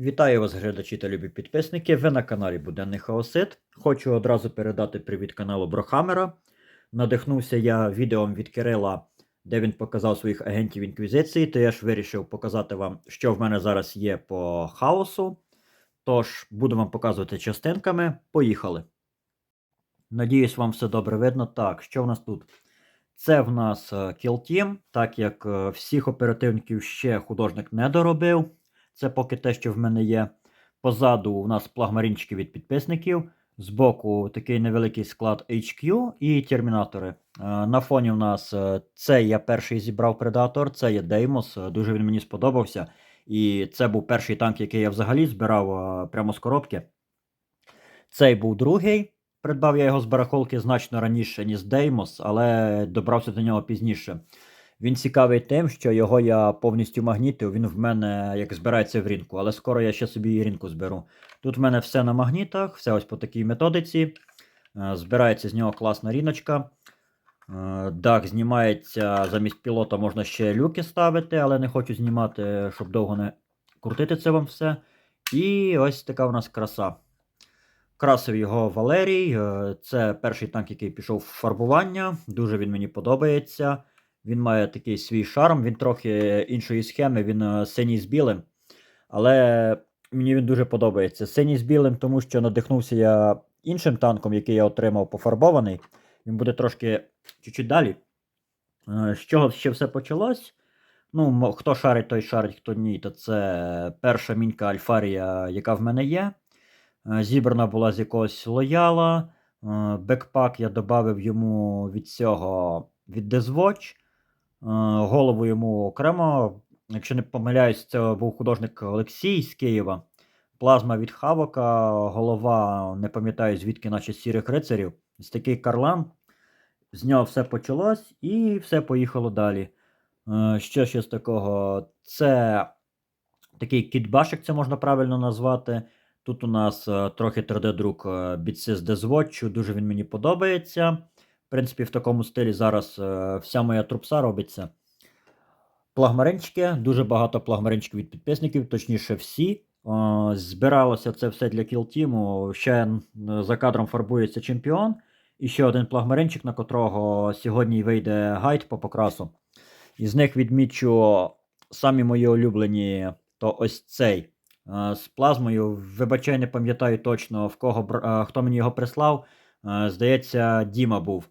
Вітаю вас, глядачі та любі підписники. Ви на каналі Буденний Хаосит. Хочу одразу передати привіт каналу Брохамера. Надихнувся я відео від Кирила, де він показав своїх агентів інквізиції, то я ж вирішив показати вам, що в мене зараз є по хаосу. Тож, буду вам показувати частинками. Поїхали. Надіюсь, вам все добре видно. Так, що в нас тут? Це в нас е, Kill Team, так як е, всіх оперативників ще художник не доробив. Це поки те, що в мене є. Позаду у нас плагмарінчики від підписників. Збоку такий невеликий склад HQ і термінатори. Е, На фоні у нас е, це я перший зібрав Предатор, це є Деймос. Дуже він мені сподобався. І це був перший танк, який я взагалі збирав е, прямо з коробки. Цей був другий. Придбав я його з барахолки значно раніше, ніж Деймос, але добрався до нього пізніше. Він цікавий тим, що його я повністю магнітив, він в мене як збирається в ринку, але скоро я ще собі і ринку зберу. Тут в мене все на магнітах, все ось по такій методиці. Е, Збирається з нього класна ріночка. Е, Дах знімається замість пілота, можна ще люки ставити, але не хочу знімати, щоб довго не крутити це вам все. І ось така в нас краса. Красив його Валерій. е, Це перший танк, який пішов в фарбування. Дуже він мені подобається. Він має такий свій шарм, він трохи іншої схеми, він е, синій з білим. Але мені він дуже подобається. Синій з білим, тому що надихнувся я іншим танком, який я отримав пофарбований. Він буде трошки чуть-чуть далі. Е, З чого ще все почалось? Ну, хто шарить, той шарить, хто ні, то це перша мінька Альфарія, яка в мене є. Е, Зібрана була з якогось лояла. Бекпак я додав йому від цього від Deathwatch. Е, Голову йому окремо. Якщо не помиляюсь, це був художник Олексій з Києва. Плазма від Хавока, голова, не пам'ятаю звідки, наче з сірих рицарів. Ось такий карлан. З нього все почалось і все поїхало далі. Е, Що ще з такого? Це такий кітбашик, це можна правильно назвати. Тут у нас е, трохи 3D-друк е, бітси з Дезвотчу, дуже він мені подобається. В принципі, в такому стилі зараз е, вся моя трупса робиться. Плагмаринчики, дуже багато плагмаринчиків від підписників, точніше всі. Е, Збиралося це все для кілтіму. Ще за кадром фарбується чемпіон. І ще один плагмаринчик, на котрого сьогодні вийде гайд по покрасу. Із них відмічу самі мої улюблені, то ось цей е, з плазмою. Вибачай, не пам'ятаю точно, в кого, хто мені його прислав. Здається, Діма був.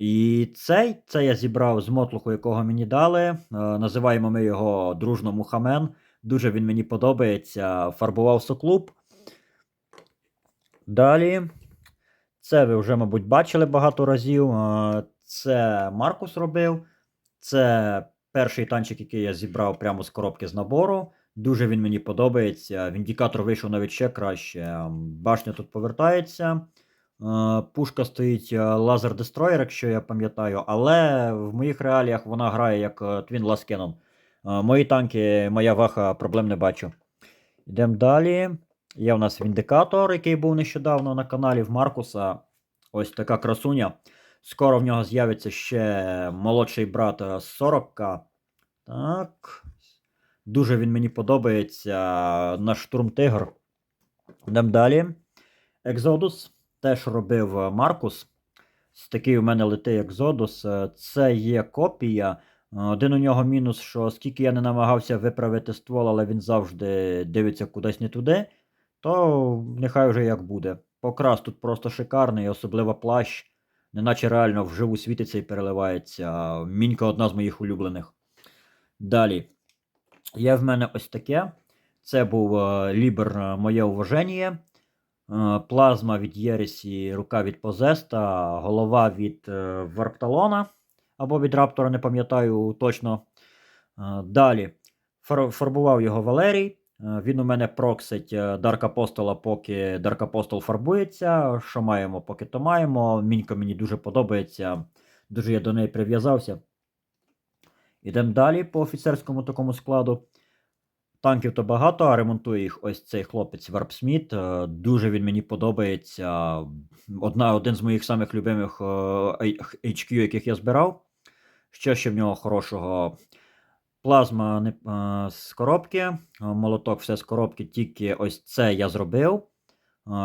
І цей, це я зібрав з мотлуху, якого мені дали. Е, Називаємо ми його дружно Мухамен. Дуже він мені подобається. Фарбував соклуб. Далі. Це ви вже, мабуть, бачили багато разів. Е, Це Маркус робив. Це перший танчик, який я зібрав прямо з коробки з набору. Дуже він мені подобається. Віндікатор вийшов навіть ще краще. Башня тут повертається. Е, Пушка стоїть е, лазер дестроєр, якщо я пам'ятаю, але в моїх реаліях вона грає як е, Твін Ласкеном. Мої танки, моя ваха проблем не бачу. Йдемо далі. Є у нас Віндикатор, який був нещодавно на каналі в Маркуса. Ось така красуня. Скоро в нього з'явиться ще молодший брат е, 40к. Так. Дуже він мені подобається. Наш штурм Тигр. Йдемо далі. Екзодус теж робив е, Маркус. Такий у мене летий Екзодус. Е, Це є копія. Е, Один у нього мінус, що скільки я не намагався виправити ствол, але він завжди дивиться кудись не туди, то нехай вже як буде. Покрас тут просто шикарний, особливо плащ. Неначе реально вживу світиться і переливається. Мінька одна з моїх улюблених. Далі. Є в мене ось таке. Це був Лібер Моє уваження. Е, Плазма від Єресі, рука від Позеста, голова від е, Варпталона або від Раптора, не пам'ятаю точно. Е, Далі фарбував його Валерій. Він у мене проксить Дарк Апостола, поки Дарк Апостол фарбується. Що маємо, поки то маємо. Мінька мені дуже подобається. Дуже я до неї прив'язався. Ідемо далі по офіцерському такому складу. Танків то багато, а ремонтує їх ось цей хлопець Варпсміт. Е, Дуже він мені подобається. Одна, один з моїх самих любимих е, HQ, яких я збирав. Що ще в нього хорошого? Плазма не, а, з коробки, молоток все з коробки, тільки ось це я зробив.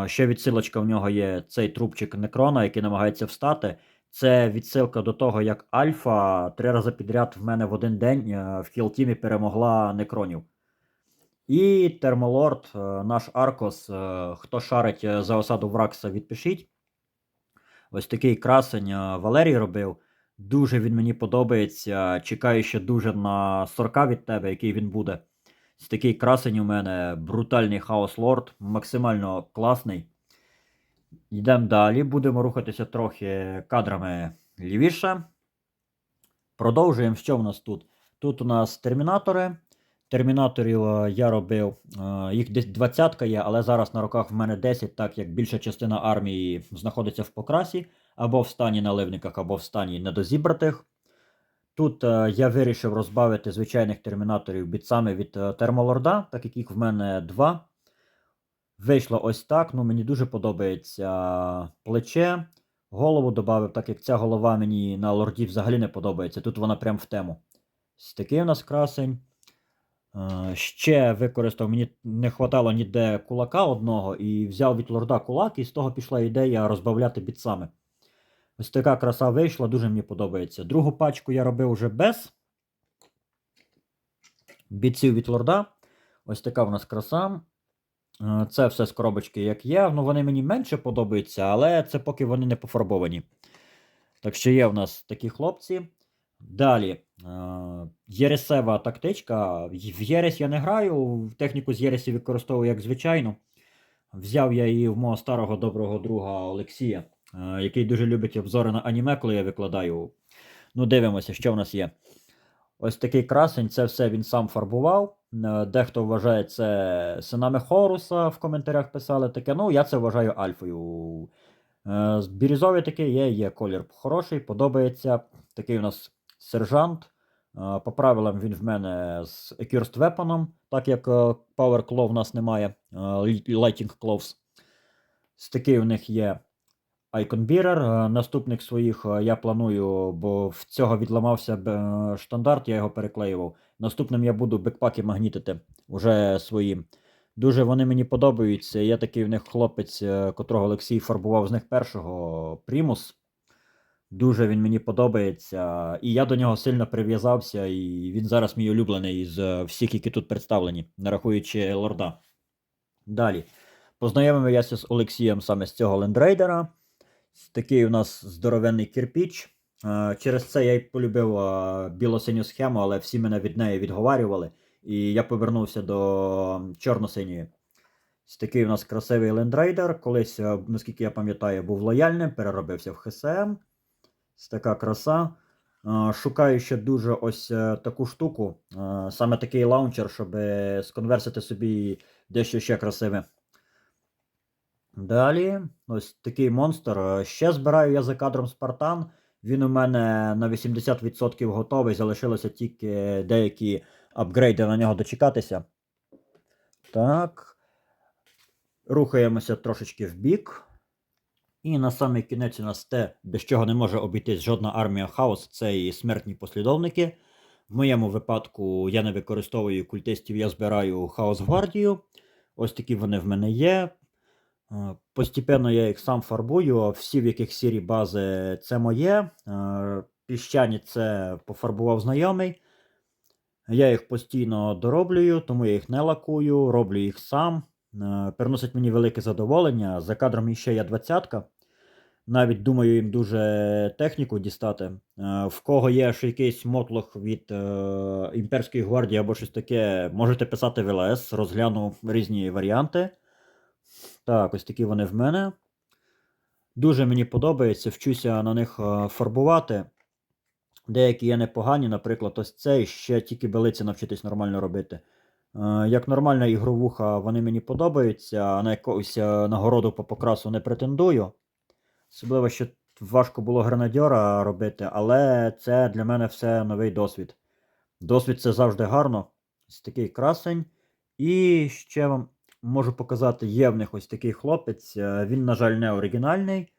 Ще відсилочка в нього є цей трубчик Некрона, який намагається встати. Це відсилка до того, як Альфа три рази підряд в мене в один день е, в кілтімі перемогла Некронів. І Термолорд, е, наш Аркос. е, Хто шарить е, за осаду Вракса, відпишіть. Ось такий красень Валерій робив. Дуже він мені подобається. Чекаю ще дуже на 40 від тебе, який він буде. Ось такий красень у мене, брутальний Хаос Лорд, максимально класний. Йдемо далі. Будемо рухатися трохи кадрами лівіше. Продовжуємо. Що в нас тут? Тут у нас термінатори. Термінаторів е, я робив, е, їх десь двадцятка є, але зараз на руках в мене 10, так як більша частина армії знаходиться в покрасі, або в стані наливниках, або в стані недозібратих. Тут е, я вирішив розбавити звичайних термінаторів бітсами від термолорда, так як їх в мене два. Вийшло ось так. Ну, мені дуже подобається плече. Голову додав, так як ця голова мені на лорді взагалі не подобається. Тут вона прям в тему. Ось такий у нас красень. Е, Ще використав, мені не хватало ніде кулака одного, і взяв від лорда кулак, і з того пішла ідея розбавляти бітсами. Ось така краса вийшла, дуже мені подобається. Другу пачку я робив вже без бітців від лорда. Ось така в нас краса. Е, Це все з коробочки, як є. Ну, вони мені менше подобаються, але це поки вони не пофарбовані. Так що є в нас такі хлопці. Далі. е, Єресева тактичка. В Єрес я не граю, техніку з Єресі використовую як звичайну. Взяв я її в мого старого доброго друга Олексія, е, який дуже любить обзори на аніме, коли я викладаю. Ну, дивимося, що в нас є. Ось такий красень, це все він сам фарбував. Е, Дехто вважає це синами Хоруса, в коментарях писали таке. Ну, я це вважаю альфою. Бірюзовий такий є, є колір хороший, подобається. Такий у нас сержант. Е, По правилам він в мене з Accursed Weapon, так як е, Power Claw в нас немає, е, Lighting Claws. Такий у них є Icon Bearer. Наступних своїх я планую, бо в цього відламався штандарт, я його переклеював. Наступним я буду бекпаки магнітити уже свої. Дуже вони мені подобаються. Є такий в них хлопець, котрого Олексій фарбував з них першого Примус. Дуже він мені подобається. І я до нього сильно прив'язався, і він зараз мій улюблений з е, всіх, які тут представлені, не рахуючи лорда. Далі. Познайомився з Олексієм саме з цього лендрейдера. Такий у нас здоровенний кирпіч. Е, Через це я й полюбив е, біло-синю схему, але всі мене від неї відговарювали. І я повернувся до чорно-синьої. Такий у нас красивий лендрейдер. Колись, наскільки я пам'ятаю, був лояльним, переробився в ХСМ. Така краса. Шукаю ще дуже ось е, таку штуку. Саме такий лаунчер, щоб сконверсити собі дещо ще красиве. Далі, ось такий монстр. Е, Ще збираю я за кадром Спартан. Він у мене на 80% готовий. Залишилося тільки деякі апгрейди на нього дочекатися. Так. Рухаємося трошечки вбік. І на самий кінець у нас те, без чого не може обійтись жодна армія хаос, це і смертні послідовники. В моєму випадку я не використовую культистів, я збираю хаос гвардію. Ось такі вони в мене є. Е, Постепенно я їх сам фарбую, а всі, в яких сірі бази, це моє. Е, Піщані це пофарбував знайомий. Я їх постійно дороблюю, тому я їх не лакую, роблю їх сам. Е, Приносить мені велике задоволення. За кадром іще є двадцятка. Навіть думаю їм дуже техніку дістати. Е, В кого є ще якийсь мотлох від е, імперської гвардії або щось таке, можете писати в ЛС, розгляну різні варіанти. Так, ось такі вони в мене. Дуже мені подобається, вчуся на них е, фарбувати. Деякі є непогані, наприклад, ось цей ще тільки белиці навчитись нормально робити. Е, Як нормальна ігровуха, вони мені подобаються, а на якусь нагороду по покрасу не претендую. Особливо, що важко було гренадьора робити, але це для мене все новий досвід. Досвід це завжди гарно. Ось такий красень. І ще вам можу показати, є в них ось такий хлопець. е, Він, на жаль, не оригінальний.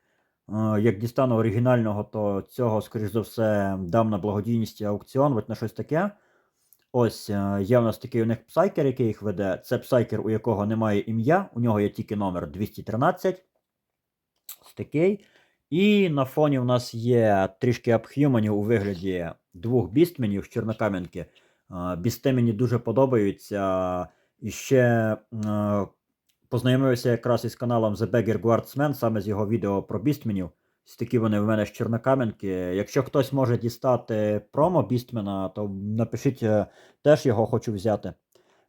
Е, Як дістану оригінального, то цього, скоріш за все, дам на благодійність аукціон, от на щось таке. Ось е, є у нас такий у них псайкер, який їх веде. Це псайкер, у якого немає ім'я, у нього є тільки номер 213. Ось. І на фоні у нас є трішки апхюманів у вигляді двох бістменів з Чорнокам'янки. Бісти мені дуже подобаються. І ще познайомився якраз із каналом The Beggar Guardsman, саме з його відео про бістменів. Ось такі вони в мене з Чорнокам'янки. Якщо хтось може дістати промо бістмена, то напишіть, е, теж його хочу взяти.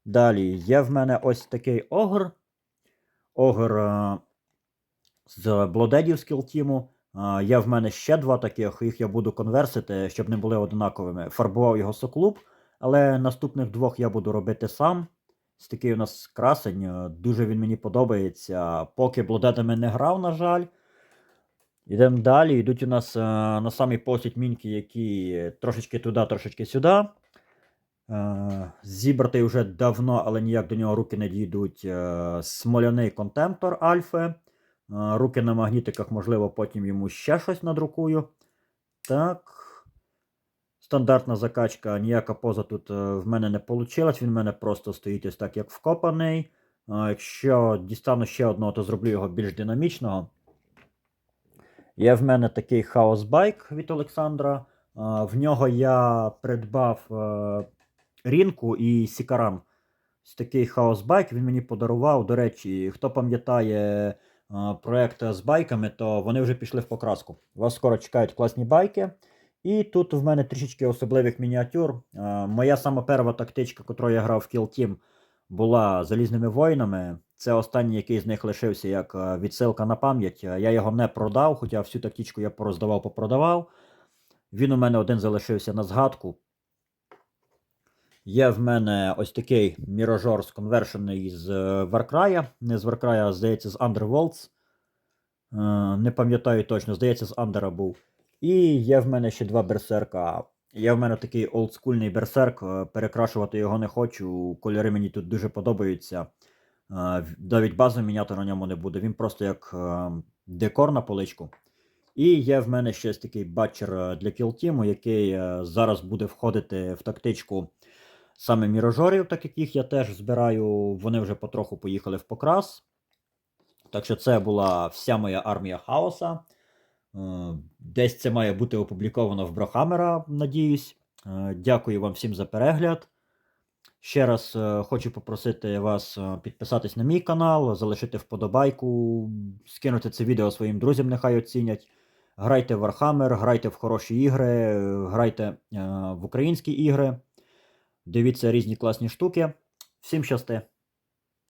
Далі є в мене ось такий огр. Огр е, з Блодедів скілтіму. Є в мене ще два таких, їх я буду конверсити, щоб не були однаковими. Фарбував його соклуб, але наступних двох я буду робити сам. Ось такий у нас красень, е, дуже він мені подобається. Поки блодедами не грав, на жаль. Йдемо далі. Йдуть у нас е, на самий посід мінки, які трошечки туди, трошечки сюди. Е, зібратий вже давно, але ніяк до нього руки не дійдуть. Смоляний контемптор Альфи. Руки на магнітиках, можливо, потім йому ще щось надрукую. Так. Стандартна закачка, ніяка поза тут е, в мене не вийшла. Він в мене просто стоїть ось так, як вкопаний. Якщо дістану ще одного, то зроблю його більш динамічного. Є в мене такий хаос байк від Олександра. В нього я придбав е, рінку і сікаран. Ось такий хаос байк він мені подарував. До речі, хто пам'ятає е, проект з байками, то вони вже пішли в покраску. Вас скоро чекають класні байки. І тут в мене трішечки особливих мініатюр. Е, Моя сама перша тактичка, яку я грав в Kill Team, була залізними воїнами. Це останній, який з них лишився як е, відсилка на пам'ять. Я його не продав, хоча всю тактичку я пороздавав, попродавав. Він у мене один залишився на згадку. Є в мене ось такий міражор сконвершений з е, Warcry. Не з Warcry, а здається, з Underworlds. Е, Не пам'ятаю точно, здається, з Андера був. І є в мене ще два берсерка. Є в мене такий олдскульний берсерк, е, перекрашувати його не хочу. Кольори мені тут дуже подобаються. Навіть базу міняти на ньому не буде. Він просто як декор на поличку. І є в мене ще такий батчер для кілтіму, який зараз буде входити в тактичку саме міражорів, так як їх я теж збираю. Вони вже потроху поїхали в покрас. Так що це була вся моя армія хаоса. Е, Десь це має бути опубліковано в Брохамера, надіюсь. Е, Дякую вам всім за перегляд. Ще раз е, хочу попросити вас підписатись на мій канал, залишити вподобайку, скинути це відео своїм друзям, нехай оцінять. Грайте в Warhammer, грайте в хороші ігри, грайте в українські ігри. Дивіться різні класні штуки. Всім щасти!